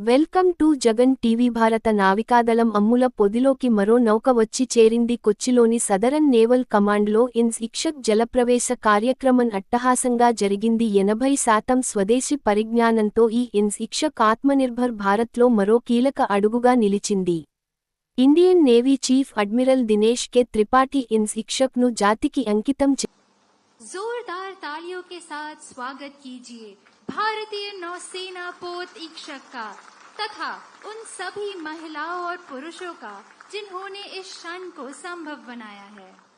Welcome to Jagan TV భారత నావికాదళం అమ్ముల పొదిలోకి మరో నౌక వచ్చి చేరింది కొచ్చిలోని సదరన్ నేవల్ కమాండ్లో ఇన్స్ ఇక్షక్ జలప్రవేశ కార్యక్రమం అట్టహాసంగా జరిగింది ఎనభై శాతం స్వదేశీ పరిజ్ఞానంతో ఈ ఇన్స్ ఇక్షక్ ఆత్మనిర్భర్ భారత్లో మరో కీలక అడుగుగా నిలిచింది Indian navy chief admiral Dinesh K Tripathi INS ఇక్షక్ను జాతికి అంకితం చే जोरदार तालियों के साथ स्वागत कीजिए भारतीय नौसेना पोत ईक्षक का तथा उन सभी महिलाओं और पुरुषों का जिन्होंने इस क्षण को संभव बनाया है।